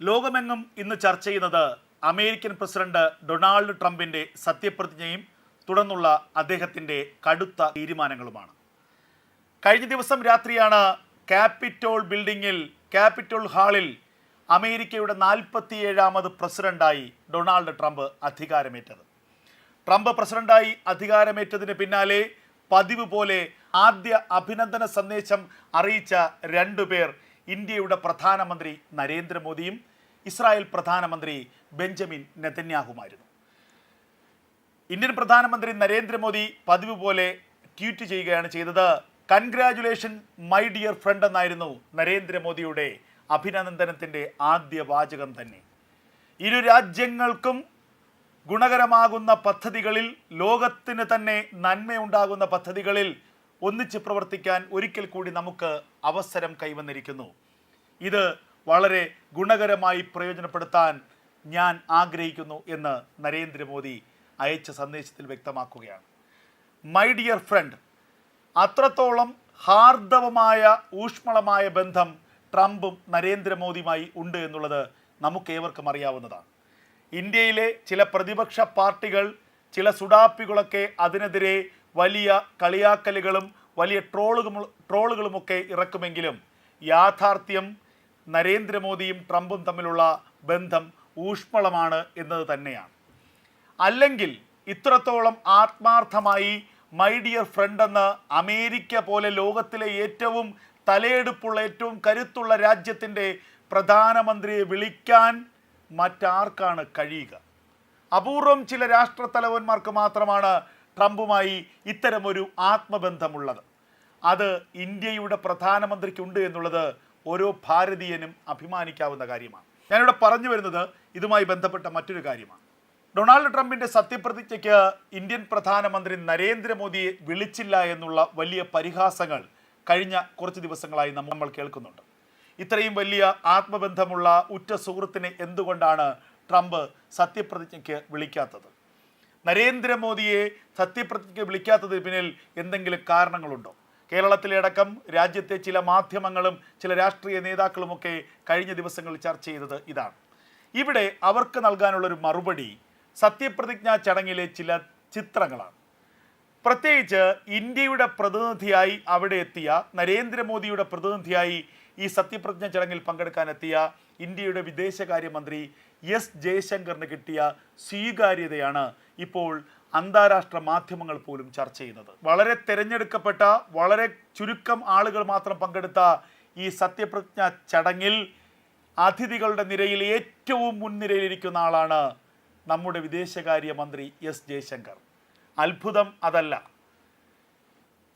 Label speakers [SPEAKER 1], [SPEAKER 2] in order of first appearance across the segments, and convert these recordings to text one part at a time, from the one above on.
[SPEAKER 1] ലോകമെങ്ങും ഇന്ന് ചർച്ച ചെയ്യുന്നത് അമേരിക്കൻ പ്രസിഡന്റ് ഡൊണാൾഡ് ട്രംപിന്റെ സത്യപ്രതിജ്ഞയും തുടർന്നുള്ള അദ്ദേഹത്തിന്റെ കടുത്ത തീരുമാനങ്ങളുമാണ്. കഴിഞ്ഞ ദിവസം രാത്രിയാണ് ക്യാപിറ്റോൾ ബിൽഡിങ്ങിൽ ക്യാപിറ്റോൾ ഹാളിൽ അമേരിക്കയുടെ നാൽപ്പത്തിയേഴാമത് പ്രസിഡന്റായി ഡൊണാൾഡ് ട്രംപ് അധികാരമേറ്റത്. ട്രംപ് പ്രസിഡന്റായി അധികാരമേറ്റതിന് പിന്നാലെ പതിവ് പോലെ ആദ്യ അഭിനന്ദന സന്ദേശം അറിയിച്ച രണ്ടുപേർ ഇന്ത്യയുടെ പ്രധാനമന്ത്രി നരേന്ദ്രമോദിയും ഇസ്രായേൽ പ്രധാനമന്ത്രി ബെഞ്ചമിൻ നെതന്യാഹുമായിരുന്നു. ഇന്ത്യൻ പ്രധാനമന്ത്രി നരേന്ദ്രമോദി പതിവ് പോലെ ട്വീറ്റ് ചെയ്യുകയാണ് ചെയ്തത്. കൺഗ്രാജുലേഷൻ മൈ ഡിയർ ഫ്രണ്ട് എന്നായിരുന്നു നരേന്ദ്രമോദിയുടെ അഭിനന്ദനത്തിന്റെ ആദ്യ വാചകം തന്നെ. ഇരു രാജ്യങ്ങൾക്കും ഗുണകരമാകുന്ന പദ്ധതികളിൽ ലോകത്തിന് തന്നെ നന്മയുണ്ടാകുന്ന പദ്ധതികളിൽ ഒന്നിച്ച് പ്രവർത്തിക്കാൻ ഒരിക്കൽ കൂടി നമുക്ക് അവസരം കൈവന്നിരിക്കുന്നു. ഇത് വളരെ ഗുണകരമായി പ്രയോജനപ്പെടുത്താൻ ഞാൻ ആഗ്രഹിക്കുന്നു എന്ന് നരേന്ദ്രമോദി അയച്ച സന്ദേശത്തിൽ വ്യക്തമാക്കുകയാണ്. മൈ ഡിയർ ഫ്രണ്ട് അത്രത്തോളം ഹാർദവമായ ഊഷ്മളമായ ബന്ധം ട്രംപും നരേന്ദ്രമോദിയുമായി ഉണ്ട് എന്നുള്ളത് നമുക്ക് ഏവർക്കും അറിയാവുന്നതാണ്. ഇന്ത്യയിലെ ചില പ്രതിപക്ഷ പാർട്ടികൾ ചില സുഡാപ്പികളൊക്കെ അതിനെതിരെ വലിയ കളിയാക്കലുകളും വലിയ ട്രോളുകളും ട്രോളുകളുമൊക്കെ ഇറക്കുമെങ്കിലും യാഥാർത്ഥ്യം നരേന്ദ്രമോദിയും ട്രംപും തമ്മിലുള്ള ബന്ധം ഊഷ്മളമാണ് എന്നത് തന്നെയാണ്. അല്ലെങ്കിൽ ഇത്രത്തോളം ആത്മാർത്ഥമായി മൈ ഡിയർ ഫ്രണ്ട് എന്ന് അമേരിക്ക പോലെ ലോകത്തിലെ ഏറ്റവും തലയെടുപ്പുള്ള ഏറ്റവും കരുത്തുള്ള രാജ്യത്തിന്റെ പ്രധാനമന്ത്രിയെ വിളിക്കാൻ മറ്റാർക്കാണ് കഴിയുക? അപൂർവം ചില രാഷ്ട്രത്തലവന്മാർക്ക് മാത്രമാണ് ട്രംപുമായി ഇത്തരമൊരു ആത്മബന്ധമുള്ളത്. അത് ഇന്ത്യയുടെ പ്രധാനമന്ത്രിക്കുണ്ട് എന്നുള്ളത് ഓരോ ഭാരതീയനും അഭിമാനിക്കാവുന്ന കാര്യമാണ്. ഞാനിവിടെ പറഞ്ഞു വരുന്നത് ഇതുമായി ബന്ധപ്പെട്ട മറ്റൊരു കാര്യമാണ്. ഡൊണാൾഡ് ട്രംപിന്റെ സത്യപ്രതിജ്ഞയ്ക്ക് ഇന്ത്യൻ പ്രധാനമന്ത്രി നരേന്ദ്രമോദിയെ വിളിച്ചില്ല എന്നുള്ള വലിയ പരിഹാസങ്ങൾ കഴിഞ്ഞ കുറച്ച് ദിവസങ്ങളായി നമ്മൾ കേൾക്കുന്നുണ്ട്. ഇത്രയും വലിയ ആത്മബന്ധമുള്ള ഉറ്റ സുഹൃത്തിനെ എന്തുകൊണ്ടാണ് ട്രംപ് സത്യപ്രതിജ്ഞയ്ക്ക് വിളിക്കാത്തത്? നരേന്ദ്രമോദിയെ സത്യപ്രതിജ്ഞ വിളിക്കാത്തതിന് പിന്നിൽ എന്തെങ്കിലും കാരണങ്ങളുണ്ടോ? കേരളത്തിലെ അടക്കം രാജ്യത്തെ ചില മാധ്യമങ്ങളും ചില രാഷ്ട്രീയ നേതാക്കളുമൊക്കെ കഴിഞ്ഞ ദിവസങ്ങളിൽ ചർച്ച ചെയ്തത് ഇതാണ്. ഇവിടെ അവർക്ക് നൽകാനുള്ളൊരു മറുപടി സത്യപ്രതിജ്ഞാ ചടങ്ങിലെ ചില ചിത്രങ്ങളാണ്. പ്രത്യേകിച്ച് ഇന്ത്യയുടെ പ്രതിനിധിയായി അവിടെ എത്തിയ നരേന്ദ്രമോദിയുടെ പ്രതിനിധിയായി ഈ സത്യപ്രതിജ്ഞ ചടങ്ങിൽ പങ്കെടുക്കാനെത്തിയ ഇന്ത്യയുടെ വിദേശകാര്യമന്ത്രി എസ് ജയശങ്കറിന് കിട്ടിയ സ്വീകാര്യതയാണ് ഇപ്പോൾ അന്താരാഷ്ട്ര മാധ്യമങ്ങൾ പോലും ചർച്ച ചെയ്യുന്നത്. വളരെ തിരഞ്ഞെടുക്കപ്പെട്ട വളരെ ചുരുക്കം ആളുകൾ മാത്രം പങ്കെടുത്ത ഈ സത്യപ്രതിജ്ഞ ചടങ്ങിൽ അതിഥികളുടെ നിരയിൽ ഏറ്റവും മുൻനിരയിലിരിക്കുന്ന ആളാണ് നമ്മുടെ വിദേശകാര്യ മന്ത്രി എസ് ജയശങ്കർ. അത്ഭുതം അതല്ല.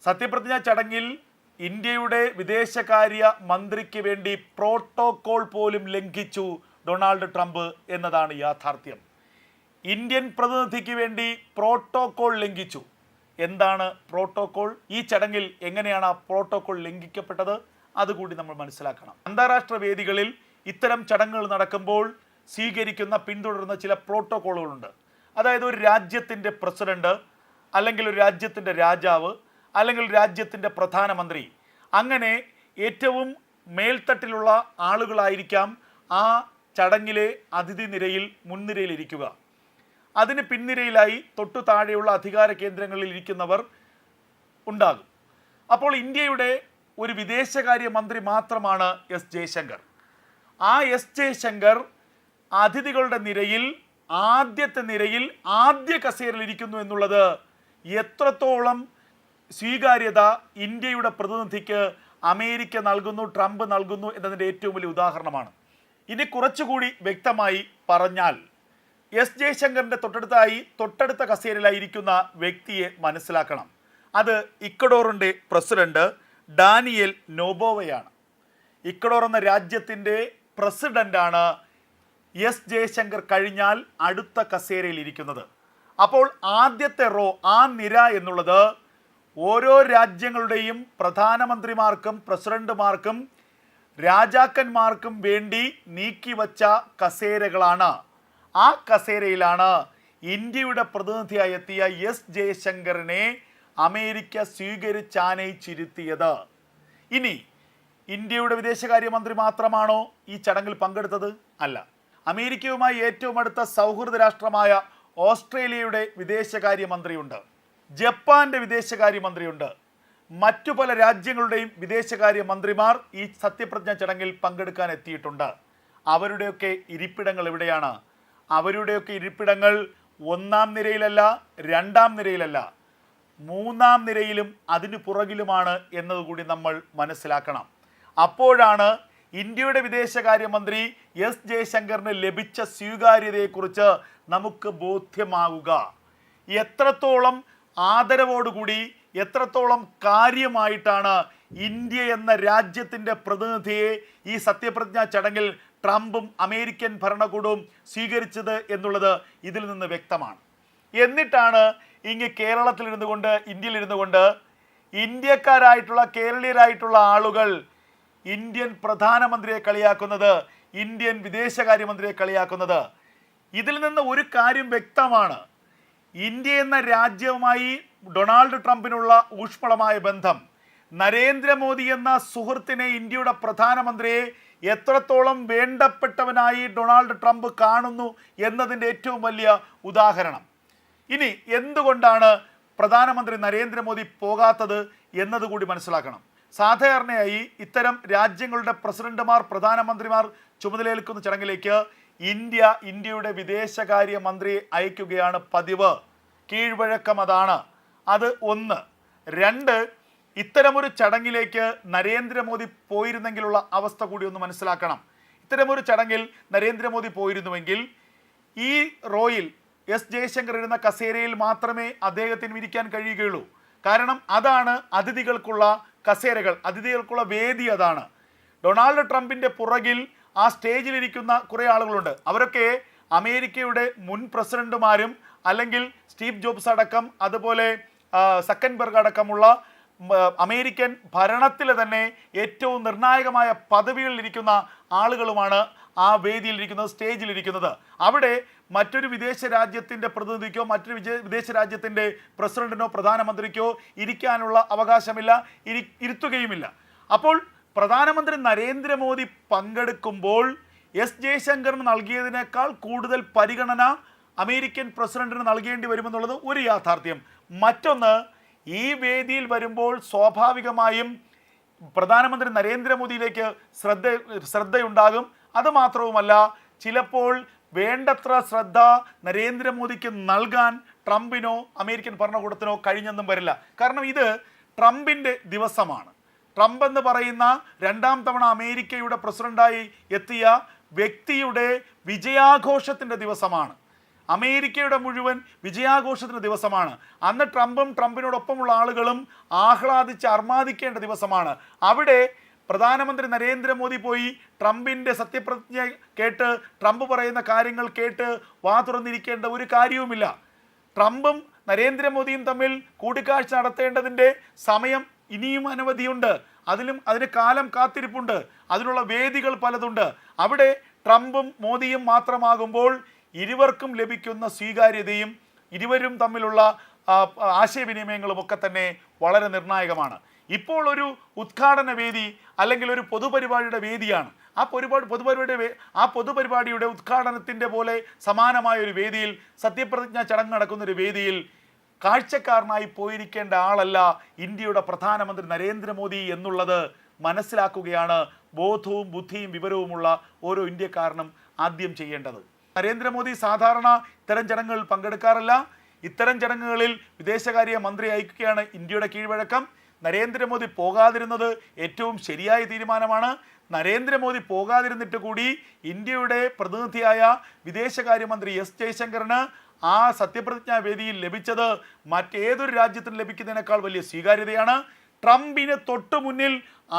[SPEAKER 1] സത്യപ്രതിജ്ഞ ചടങ്ങിൽ ഇന്ത്യയുടെ വിദേശകാര്യ മന്ത്രിക്ക് വേണ്ടി പ്രോട്ടോകോൾ പോലും ലംഘിച്ചു ഡൊണാൾഡ് ട്രംപ് എന്നതാണ് യാഥാർത്ഥ്യം. ഇന്ത്യൻ പ്രതിനിധിക്ക് വേണ്ടി പ്രോട്ടോകോൾ ലംഘിച്ചു. എന്താണ് പ്രോട്ടോകോൾ? ഈ ചടങ്ങിൽ എങ്ങനെയാണ് ആ പ്രോട്ടോകോൾ ലംഘിക്കപ്പെട്ടത്? അതുകൂടി നമ്മൾ മനസ്സിലാക്കണം. അന്താരാഷ്ട്ര വേദികളിൽ ഇത്തരം ചടങ്ങുകൾ നടക്കുമ്പോൾ സ്വീകരിക്കുന്ന പിന്തുടരുന്ന ചില പ്രോട്ടോകോളുകളുണ്ട്. അതായത് ഒരു രാജ്യത്തിന്റെ പ്രസിഡന്റ് അല്ലെങ്കിൽ ഒരു രാജ്യത്തിന്റെ രാജാവ് അല്ലെങ്കിൽ രാജ്യത്തിന്റെ പ്രധാനമന്ത്രി. അങ്ങനെ ഏറ്റവും മേൽത്തട്ടിലുള്ള ആളുകളായിരിക്കാം ആ ചടങ്ങിലെ അതിഥി നിരയിൽ മുൻനിരയിലിരിക്കുക അതിന് പിൻനിരയിലായി തൊട്ടു താഴെയുള്ള അധികാര കേന്ദ്രങ്ങളിൽ ഇരിക്കുന്നവർ ഉണ്ടാകും. അപ്പോൾ ഇന്ത്യയുടെ ഒരു വിദേശകാര്യ മന്ത്രി മാത്രമാണ് എസ് ജയശങ്കർ. ആ എസ് ജയശങ്കർ അതിഥികളുടെ നിരയിൽ ആദ്യത്തെ നിരയിൽ ആദ്യ കസേരയിൽ ഇരിക്കുന്നു എന്നുള്ളത് എത്രത്തോളം സ്വീകാര്യത ഇന്ത്യയുടെ പ്രതിനിധിക്ക് അമേരിക്ക നൽകുന്നു ട്രംപ് നൽകുന്നു എന്നതിന്റെ ഏറ്റവും വലിയ ഉദാഹരണമാണ്. ഇനി കുറച്ചുകൂടി വ്യക്തമായി പറഞ്ഞാൽ എസ് ജയശങ്കറിന്റെ തൊട്ടടുത്തായി തൊട്ടടുത്ത കസേരയിലായിരിക്കുന്ന വ്യക്തിയെ മനസ്സിലാക്കണം. അത് ഇക്കഡോറിന്റെ പ്രസിഡന്റ് ഡാനിയൽ നോബോവയാണ്. ഇക്കഡോർ എന്ന രാജ്യത്തിന്റെ പ്രസിഡന്റാണ് എസ് ജയശങ്കർ കഴിഞ്ഞാൽ അടുത്ത കസേരയിൽ ഇരിക്കുന്നത് അപ്പോൾ ആദ്യത്തെ റോ ആ നിര എന്നുള്ളത് ഓരോ രാജ്യങ്ങളുടെയും പ്രധാനമന്ത്രിമാർക്കും പ്രസിഡന്റുമാർക്കും രാജാക്കന്മാർക്കും വേണ്ടി നീക്കിവച്ച കസേരകളാണ്. ആ കസേരയിലാണ് ഇന്ത്യയുടെ പ്രതിനിധിയായി എത്തിയ എസ് ജയശങ്കറിനെ അമേരിക്ക സ്വീകരിച്ചാനയിച്ചിരുത്തിയത്. ഇനി ഇന്ത്യയുടെ വിദേശകാര്യമന്ത്രി മാത്രമാണോ ഈ ചടങ്ങിൽ പങ്കെടുത്തത്? അല്ല. അമേരിക്കയുമായി ഏറ്റവും അടുത്ത സൗഹൃദ രാഷ്ട്രമായ ഓസ്ട്രേലിയയുടെ വിദേശകാര്യമന്ത്രിയുണ്ട്. ജപ്പാന്റെ വിദേശകാര്യമന്ത്രിയുണ്ട്. മറ്റു പല രാജ്യങ്ങളുടെയും വിദേശകാര്യ മന്ത്രിമാർ ഈ സത്യപ്രതിജ്ഞ ചടങ്ങിൽ പങ്കെടുക്കാൻ എത്തിയിട്ടുണ്ട്. അവരുടെയൊക്കെ ഇരിപ്പിടങ്ങൾ എവിടെയാണ് അവരുടെയൊക്കെ ഇരിപ്പിടങ്ങൾ ഒന്നാം നിരയിലല്ല രണ്ടാം നിരയിലല്ല. മൂന്നാം നിരയിലും അതിന് പുറകിലുമാണ് എന്നതുകൂടി നമ്മൾ മനസ്സിലാക്കണം. അപ്പോഴാണ് ഇന്ത്യയുടെ വിദേശകാര്യമന്ത്രി എസ് ജയശങ്കറിന് ലഭിച്ച സ്വീകാര്യതയെക്കുറിച്ച് നമുക്ക് ബോധ്യമാവുക. എത്രത്തോളം ആദരവോടുകൂടി എത്രത്തോളം കാര്യമായിട്ടാണ് ഇന്ത്യ എന്ന രാജ്യത്തിന്റെ പ്രതിനിധിയെ ഈ സത്യപ്രതിജ്ഞാ ചടങ്ങിൽ ട്രംപും അമേരിക്കൻ ഭരണകൂടവും സ്വീകരിച്ചത് എന്നുള്ളത് ഇതിൽ നിന്ന് വ്യക്തമാണ്. എന്നിട്ടാണ് ഇങ്ങ് കേരളത്തിലിരുന്നു കൊണ്ട് ഇന്ത്യയിലിരുന്നു കൊണ്ട് ഇന്ത്യക്കാരായിട്ടുള്ള കേരളീയരായിട്ടുള്ള ആളുകൾ ഇന്ത്യൻ പ്രധാനമന്ത്രിയെ കളിയാക്കുന്നത് ഇന്ത്യൻ വിദേശകാര്യമന്ത്രിയെ കളിയാക്കുന്നത്. ഇതിൽ നിന്ന് ഒരു കാര്യം വ്യക്തമാണ്. ഇന്ത്യ എന്ന രാജ്യവുമായി ഡൊണാൾഡ് ട്രംപിനുള്ള ഊഷ്മളമായ ബന്ധം നരേന്ദ്രമോദി എന്ന സുഹൃത്തിനെ ഇന്ത്യയുടെ പ്രധാനമന്ത്രിയെ എത്രത്തോളം വേണ്ടപ്പെട്ടവനായി ഡൊണാൾഡ് ട്രംപ് കാണുന്നു എന്നതിന്റെ ഏറ്റവും വലിയ ഉദാഹരണം. ഇനി എന്തുകൊണ്ടാണ് പ്രധാനമന്ത്രി നരേന്ദ്രമോദി പോകാത്തത് എന്നതുകൂടി മനസ്സിലാക്കണം. സാധാരണയായി ഇത്തരം രാജ്യങ്ങളുടെ പ്രസിഡന്റുമാർ പ്രധാനമന്ത്രിമാർ ചുമതലയേൽക്കുന്ന ചടങ്ങിലേക്ക് ഇന്ത്യ ഇന്ത്യയുടെ വിദേശകാര്യ മന്ത്രിയെ അയക്കുകയാണ് പതിവ്. കീഴ്വഴക്കം അതാണ്. അത് ഒന്ന്. രണ്ട് ഇത്തരമൊരു ചടങ്ങിലേക്ക് നരേന്ദ്രമോദി പോയിരുന്നെങ്കിലുള്ള അവസ്ഥ കൂടി ഒന്ന് മനസ്സിലാക്കണം. ഇത്തരമൊരു ചടങ്ങിൽ നരേന്ദ്രമോദി പോയിരുന്നുവെങ്കിൽ ഈ റോയിൽ എസ് ജയശങ്കർ ഇരുന്ന കസേരയിൽ മാത്രമേ അദ്ദേഹത്തിന് ഇരിക്കാൻ കഴിയുകയുള്ളൂ. കാരണം അതാണ് അതിഥികൾക്കുള്ള കസേരകൾ അതിഥികൾക്കുള്ള വേദി അതാണ്. ഡൊണാൾഡ് ട്രംപിന്റെ പുറകിൽ ആ സ്റ്റേജിലിരിക്കുന്ന കുറേ ആളുകളുണ്ട്. അവരൊക്കെ അമേരിക്കയുടെ മുൻ പ്രസിഡന്റുമാരും അല്ലെങ്കിൽ സ്റ്റീവ് ജോബ്സ് അടക്കം അതുപോലെ സക്കൻബർഗ് അടക്കമുള്ള അമേരിക്കൻ ഭരണത്തിലെ തന്നെ ഏറ്റവും നിർണായകമായ പദവികളിലിരിക്കുന്ന ആളുകളുമാണ് ആ വേദിയിലിരിക്കുന്നത് സ്റ്റേജിലിരിക്കുന്നത് അവിടെ മറ്റൊരു വിദേശ രാജ്യത്തിന്റെ പ്രതിനിധിക്കോ മറ്റൊരു വിദേശ രാജ്യത്തിന്റെ പ്രസിഡന്റിനോ പ്രധാനമന്ത്രിക്കോ ഇരിക്കാനുള്ള അവകാശമില്ല ഇരി ഇരുത്തുകയുമില്ല. അപ്പോൾ പ്രധാനമന്ത്രി നരേന്ദ്രമോദി പങ്കെടുക്കുമ്പോൾ എസ് ജയശങ്കറിന് നൽകിയതിനേക്കാൾ കൂടുതൽ പരിഗണന അമേരിക്കൻ പ്രസിഡന്റിന് നൽകേണ്ടി വരുമെന്നുള്ളത് ഒരു യാഥാർത്ഥ്യം. മറ്റൊന്ന് ഈ വേദിയിൽ വരുമ്പോൾ സ്വാഭാവികമായും പ്രധാനമന്ത്രി നരേന്ദ്രമോദിയിലേക്ക് ശ്രദ്ധ ശ്രദ്ധയുണ്ടാകും. അതുമാത്രവുമല്ല ചിലപ്പോൾ വേണ്ടത്ര ശ്രദ്ധ നരേന്ദ്രമോദിക്ക് നൽകാൻ ട്രംപിനോ അമേരിക്കൻ ഭരണകൂടത്തിനോ കഴിഞ്ഞെന്നും വരില്ല. കാരണം ഇത് ട്രംപിന്റെ ദിവസമാണ്. ട്രംപ് എന്ന് പറയുന്ന രണ്ടാം തവണ അമേരിക്കയുടെ പ്രസിഡന്റായി എത്തിയ വ്യക്തിയുടെ വിജയാഘോഷത്തിന്റെ ദിവസമാണ്. അമേരിക്കയുടെ മുഴുവൻ വിജയാഘോഷത്തിന്റെ ദിവസമാണ്. അന്ന് ട്രംപും ട്രംപിനോടൊപ്പമുള്ള ആളുകളും ആഹ്ലാദിച്ച് അർമാദിക്കേണ്ട ദിവസമാണ്. അവിടെ പ്രധാനമന്ത്രി നരേന്ദ്രമോദി പോയി ട്രംപിന്റെ സത്യപ്രതിജ്ഞ കേട്ട് ട്രംപ് പറയുന്ന കാര്യങ്ങൾ കേട്ട് വാ തുറന്നിരിക്കേണ്ട ഒരു കാര്യവുമില്ല. ട്രംപും നരേന്ദ്രമോദിയും തമ്മിൽ കൂടിക്കാഴ്ച നടത്തേണ്ടതിന്റെ സമയം ഇനിയും അനവധിയുണ്ട്. അതിലും അതിന് കാലം കാത്തിരിപ്പുണ്ട്. അതിനുള്ള വേദികൾ പലതുണ്ട്. അവിടെ ട്രംപും മോദിയും മാത്രമാകുമ്പോൾ ഇരുവർക്കും ലഭിക്കുന്ന സ്വീകാര്യതയും ഇരുവരും തമ്മിലുള്ള ആശയവിനിമയങ്ങളും ഒക്കെ തന്നെ വളരെ നിർണായകമാണ്. ഇപ്പോൾ ഒരു ഉദ്ഘാടന വേദി അല്ലെങ്കിൽ ഒരു പൊതുപരിപാടിയുടെ വേദിയാണ്. ആ പൊരുപാട് പൊതുപരിപാടിയുടെ ആ പൊതുപരിപാടിയുടെ ഉദ്ഘാടനത്തിന്റെ പോലെ സമാനമായ ഒരു വേദിയിൽ സത്യപ്രതിജ്ഞ ചടങ്ങ് നടക്കുന്ന ഒരു വേദിയിൽ കാഴ്ചക്കാരനായി പോയിരിക്കേണ്ട ആളല്ല ഇന്ത്യയുടെ പ്രധാനമന്ത്രി നരേന്ദ്രമോദി എന്നുള്ളത് മനസ്സിലാക്കുകയാണ് ബോധവും ബുദ്ധിയും വിവരവുമുള്ള ഓരോ ഇന്ത്യക്കാരനും ആദ്യം ചെയ്യേണ്ടത്. നരേന്ദ്രമോദി സാധാരണ ഇത്തരം ചടങ്ങുകളിൽ പങ്കെടുക്കാറില്ല. ഇത്തരം ചടങ്ങുകളിൽ വിദേശകാര്യ മന്ത്രി അയക്കുകയാണ് ഇന്ത്യയുടെ കീഴ്വഴക്കം. നരേന്ദ്രമോദി പോകാതിരുന്നത് ഏറ്റവും ശരിയായ തീരുമാനമാണ്. നരേന്ദ്രമോദി പോകാതിരുന്നിട്ട് കൂടി ഇന്ത്യയുടെ പ്രതിനിധിയായ വിദേശകാര്യമന്ത്രി എസ് ജയശങ്കറിന് ആ സത്യപ്രതിജ്ഞാ വേദിയിൽ ലഭിച്ചത് മറ്റേതൊരു രാജ്യത്തിന് ലഭിക്കുന്നതിനേക്കാൾ വലിയ സ്വീകാര്യതയാണ്. ട്രംപിന് തൊട്ടു മുന്നിൽ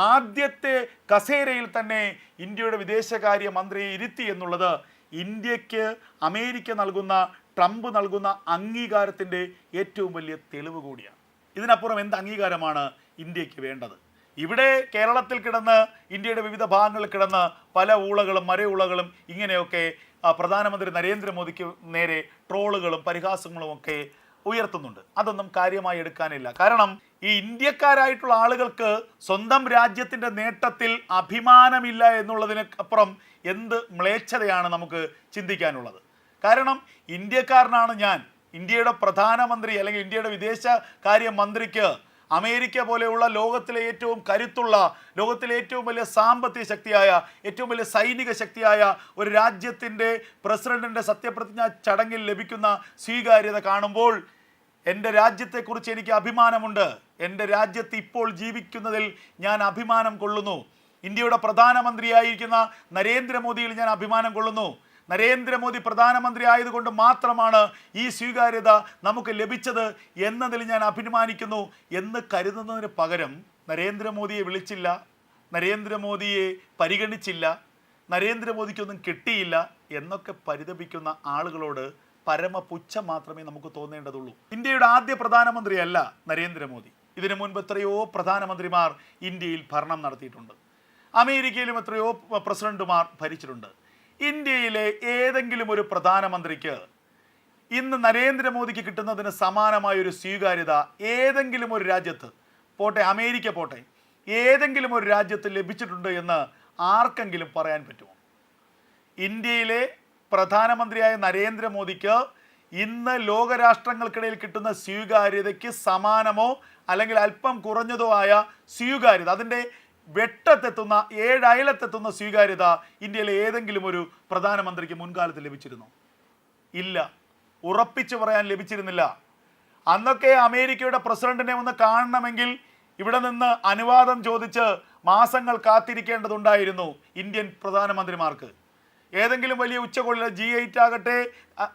[SPEAKER 1] ആദ്യത്തെ കസേരയിൽ തന്നെ ഇന്ത്യയുടെ വിദേശകാര്യ മന്ത്രിയെ ഇരുത്തി എന്നുള്ളത് ഇന്ത്യയ്ക്ക് അമേരിക്ക നൽകുന്ന ട്രംപ് നൽകുന്ന അംഗീകാരത്തിന്റെ ഏറ്റവും വലിയ തെളിവ് കൂടിയാണ്. ഇതിനപ്പുറം എന്ത് അംഗീകാരമാണ് ഇന്ത്യയ്ക്ക് വേണ്ടത്? ഇവിടെ കേരളത്തിൽ കിടന്ന് ഇന്ത്യയുടെ വിവിധ ഭാഗങ്ങളിൽ കിടന്ന് പല ഊളകളും മരയൂളകളും ഇങ്ങനെയൊക്കെ പ്രധാനമന്ത്രി നരേന്ദ്രമോദിക്ക് നേരെ ട്രോളുകളും പരിഹാസങ്ങളും ഒക്കെ ഉയർത്തുന്നുണ്ട്. അതൊന്നും കാര്യമായി എടുക്കാനില്ല. കാരണം ഈ ഇന്ത്യക്കാരായിട്ടുള്ള ആളുകൾക്ക് സ്വന്തം രാജ്യത്തിന്റെ നേട്ടത്തിൽ അഭിമാനമില്ല എന്നുള്ളതിന് അപ്പുറം എന്ത് മ്ലേച്ഛതയാണ് നമുക്ക് ചിന്തിക്കാനുള്ളത്. കാരണം ഇന്ത്യക്കാരനാണ് ഞാൻ. ഇന്ത്യയുടെ പ്രധാനമന്ത്രി അല്ലെങ്കിൽ ഇന്ത്യയുടെ വിദേശകാര്യ മന്ത്രിക്ക് അമേരിക്ക പോലെയുള്ള ലോകത്തിലെ ഏറ്റവും കരുത്തുള്ള ലോകത്തിലെ ഏറ്റവും വലിയ സാമ്പത്തിക ശക്തിയായ ഏറ്റവും വലിയ സൈനിക ശക്തിയായ ഒരു രാജ്യത്തിന്റെ പ്രസിഡന്റിന്റെ സത്യപ്രതിജ്ഞ ചടങ്ങിൽ ലഭിക്കുന്ന സ്വീകാര്യത കാണുമ്പോൾ എന്റെ രാജ്യത്തെക്കുറിച്ച് എനിക്ക് അഭിമാനമുണ്ട്. എന്റെ രാജ്യത്ത് ഇപ്പോൾ ജീവിക്കുന്നതിൽ ഞാൻ അഭിമാനം കൊള്ളുന്നു. ഇന്ത്യയുടെ പ്രധാനമന്ത്രിയായിരിക്കുന്ന നരേന്ദ്രമോദിയിൽ ഞാൻ അഭിമാനം കൊള്ളുന്നു. നരേന്ദ്രമോദി പ്രധാനമന്ത്രി ആയതുകൊണ്ട് മാത്രമാണ് ഈ സ്വീകാര്യത നമുക്ക് ലഭിച്ചത് എന്നതിൽ ഞാൻ അഭിമാനിക്കുന്നു എന്ന് കരുതുന്നതിന് പകരം നരേന്ദ്രമോദിയെ വിളിച്ചില്ല നരേന്ദ്രമോദിയെ പരിഗണിച്ചില്ല നരേന്ദ്രമോദിക്കൊന്നും കിട്ടിയില്ല എന്നൊക്കെ പരിതപിക്കുന്ന ആളുകളോട് പരമപുച്ഛം മാത്രമേ നമുക്ക് തോന്നേണ്ടതുള്ളൂ. ഇന്ത്യയുടെ ആദ്യ പ്രധാനമന്ത്രിയല്ല നരേന്ദ്രമോദി. ഇതിനു മുൻപ് എത്രയോ പ്രധാനമന്ത്രിമാർ ഇന്ത്യയിൽ ഭരണം നടത്തിയിട്ടുണ്ട്. അമേരിക്കയിലും എത്രയോ പ്രസിഡന്റുമാർ ഭരിച്ചിട്ടുണ്ട്. ഇന്ത്യയിലെ ഏതെങ്കിലും ഒരു പ്രധാനമന്ത്രിക്ക് ഇന്ന് നരേന്ദ്രമോദിക്ക് കിട്ടുന്നതിന് സമാനമായ ഒരു സ്വീകാര്യത ഏതെങ്കിലും ഒരു രാജ്യത്ത് പോട്ടെ അമേരിക്ക പോട്ടെ ഏതെങ്കിലും ഒരു രാജ്യത്ത് ലഭിച്ചിട്ടുണ്ട് എന്ന് ആർക്കെങ്കിലും പറയാൻ പറ്റുമോ? ഇന്ത്യയിലെ പ്രധാനമന്ത്രിയായ നരേന്ദ്രമോദിക്ക് ഇന്ന് ലോകരാഷ്ട്രങ്ങൾക്കിടയിൽ കിട്ടുന്ന സ്വീകാര്യതയ്ക്ക് സമാനമോ അല്ലെങ്കിൽ അല്പം കുറഞ്ഞതോ ആയ സ്വീകാര്യത അതിന്റെ വെട്ടത്തെത്തുന്ന ഏഴയലത്തെത്തുന്ന സ്വീകാര്യത ഇന്ത്യയിലെ ഏതെങ്കിലും ഒരു പ്രധാനമന്ത്രിക്ക് മുൻകാലത്ത് ലഭിച്ചിരുന്നു? ഇല്ല. ഉറപ്പിച്ചു പറയാൻ ലഭിച്ചിരുന്നില്ല. അന്നൊക്കെ അമേരിക്കയുടെ പ്രസിഡന്റിനെ ഒന്ന് കാണണമെങ്കിൽ ഇവിടെ നിന്ന് അനുവാദം ചോദിച്ച് മാസങ്ങൾ കാത്തിരിക്കേണ്ടതുണ്ടായിരുന്നു ഇന്ത്യൻ പ്രധാനമന്ത്രിമാർക്ക്. ഏതെങ്കിലും വലിയ ഉച്ചകോടികൾ ജി എയ്റ്റ് ആകട്ടെ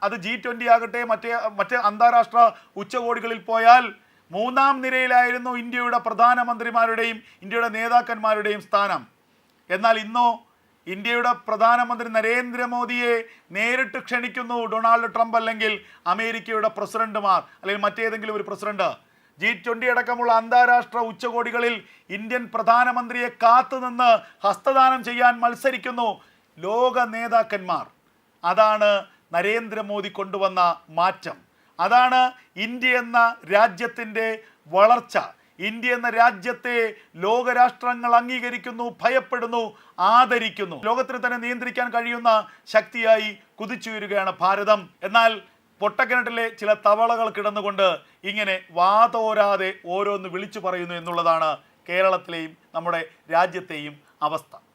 [SPEAKER 1] അത് ജി ട്വന്റി ആകട്ടെ മറ്റേ മറ്റ് അന്താരാഷ്ട്ര ഉച്ചകോടികളിൽ പോയാൽ മൂന്നാം നിരയിലായിരുന്നു ഇന്ത്യയുടെ പ്രധാനമന്ത്രിമാരുടെയും ഇന്ത്യയുടെ നേതാക്കന്മാരുടെയും സ്ഥാനം. എന്നാൽ ഇന്നോ ഇന്ത്യയുടെ പ്രധാനമന്ത്രി നരേന്ദ്രമോദിയെ നേരിട്ട് ക്ഷണിക്കുന്നു ഡൊണാൾഡ് ട്രംപ് അല്ലെങ്കിൽ അമേരിക്കയുടെ പ്രസിഡന്റുമാർ അല്ലെങ്കിൽ മറ്റേതെങ്കിലും ഒരു പ്രസിഡന്റ്. ജി ട്വന്റി അടക്കമുള്ള അന്താരാഷ്ട്ര ഉച്ചകോടികളിൽ ഇന്ത്യൻ പ്രധാനമന്ത്രിയെ കാത്തുനിന്ന് ഹസ്തദാനം ചെയ്യാൻ മത്സരിക്കുന്നു ലോക നേതാക്കന്മാർ. അതാണ് നരേന്ദ്രമോദി കൊണ്ടുവന്ന മാറ്റം. അതാണ് ഇന്ത്യ എന്ന രാജ്യത്തിന്റെ വളർച്ച. ഇന്ത്യ എന്ന രാജ്യത്തെ ലോകരാഷ്ട്രങ്ങൾ അംഗീകരിക്കുന്നു ഭയപ്പെടുന്നു ആദരിക്കുന്നു. ലോകത്തിന് തന്നെ നിയന്ത്രിക്കാൻ കഴിയുന്ന ശക്തിയായി കുതിച്ചുയരുകയാണ് ഭാരതം. എന്നാൽ പൊട്ടക്കിണറ്റിലെ ചില തവളകൾ കിടന്നുകൊണ്ട് ഇങ്ങനെ വാതോരാതെ ഓരോന്ന് വിളിച്ചു പറയുന്നു എന്നുള്ളതാണ് കേരളത്തിലെയും നമ്മുടെ രാജ്യത്തെയും അവസ്ഥ.